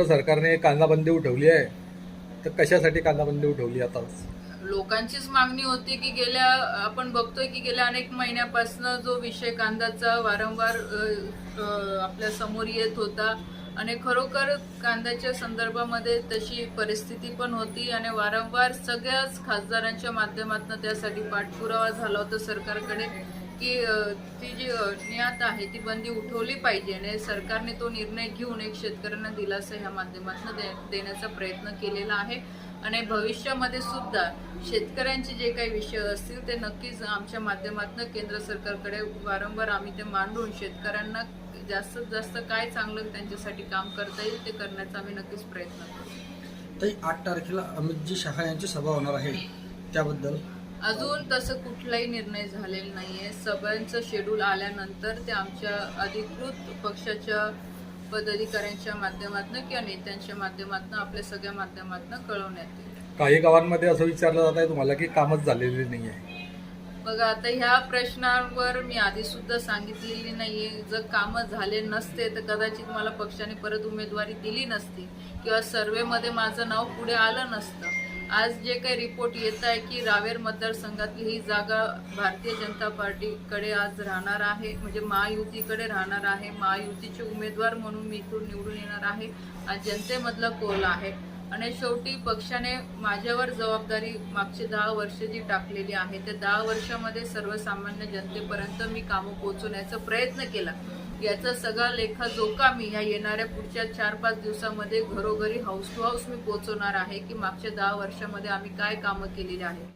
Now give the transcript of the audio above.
केंद्र सरकारने कांदाबंदी उठवली आहे. तर कशासाठी कांदाबंदी उठवली आता? लोकांचीच मागणी होती की गेल्या आपण बघतोय की गेल्या अनेक महिन्यापासून जो विषय कांद्याचा वारंवार आपल्यासमोर येत होता आणि खरोखर कांद्याच्या संदर्भामध्ये तशी परिस्थिती पण होती आणि वारंवार सगळ्याच खासदारांच्या माध्यमातून त्यासाठी पाठपुरावा झाला होता सरकारकडे. की ती जी नियात आहे ती बंदी उठवली पाहिजे आणि सरकारने तो निर्णय घेऊन एक शेतकऱ्यांना दिलासा ह्या माध्यमातून दे, देण्याचा प्रयत्न केलेला आहे. आणि भविष्यामध्ये सुद्धा शेतकऱ्यांचे जे काही विषय असतील ते नक्कीच आमच्या माध्यमातून केंद्र सरकारकडे वारंवार आम्ही ते मांडून शेतकऱ्यांना जास्तीत जास्त काय चांगलं त्यांच्यासाठी काम करता येईल ते करण्याचा आम्ही नक्कीच प्रयत्न करू. ताई आठ तारखेला अमितजी शहा यांची सभा होणार आहे. त्याबद्दल अजून तसं कुठलाही निर्णय झालेला नाहीये. सभेचं शेड्यूल आल्यानंतर ते आमच्या अधिकृत पक्षाच्या पदाधिकाऱ्यांच्या माध्यमातून किंवा नेत्यांच्या माध्यमातून आपल्या सगळ्या माध्यमातून कळवण्यात येईल. काही गावांमध्ये असं विचारलं जात आहे तुम्हाला की कामच झालेली नाही आहे बघा आता ह्या प्रश्नावर मी आधी सुद्धा सांगितलेली नाहीये. जर कामं झाले नसते तर कदाचित मला पक्षाने परत उमेदवारी दिली नसती किंवा सर्वेमध्ये माझं नाव पुढे आलं नसतं. आज जे काही रिपोर्ट येत आहे की रावेर मतदारसंघातली ही जागा भारतीय जनता पार्टीकडे आज राहणार आहे म्हणजे महायुतीकडे राहणार आहे. महायुतीचे उमेदवार म्हणून मी इथून निवडून येणार आहे. आज जनतेमधला कोल आहे. आणि शेवटी पक्षाने माझ्यावर जबाबदारी मागचे दहा वर्ष जी टाकलेली आहे त्या दहा वर्षामध्ये सर्वसामान्य जनतेपर्यंत मी कामं पोहोचवण्याचा प्रयत्न केला. याचा सगळा लेखाजोखा मी ह्या येणाऱ्या पुढच्या चार पाच दिवसामध्ये घरोघरी हाऊस टू हाऊस मी पोहोचवणार आहे की मागच्या दहा वर्षामध्ये आम्ही काय कामं केलेली आहेत?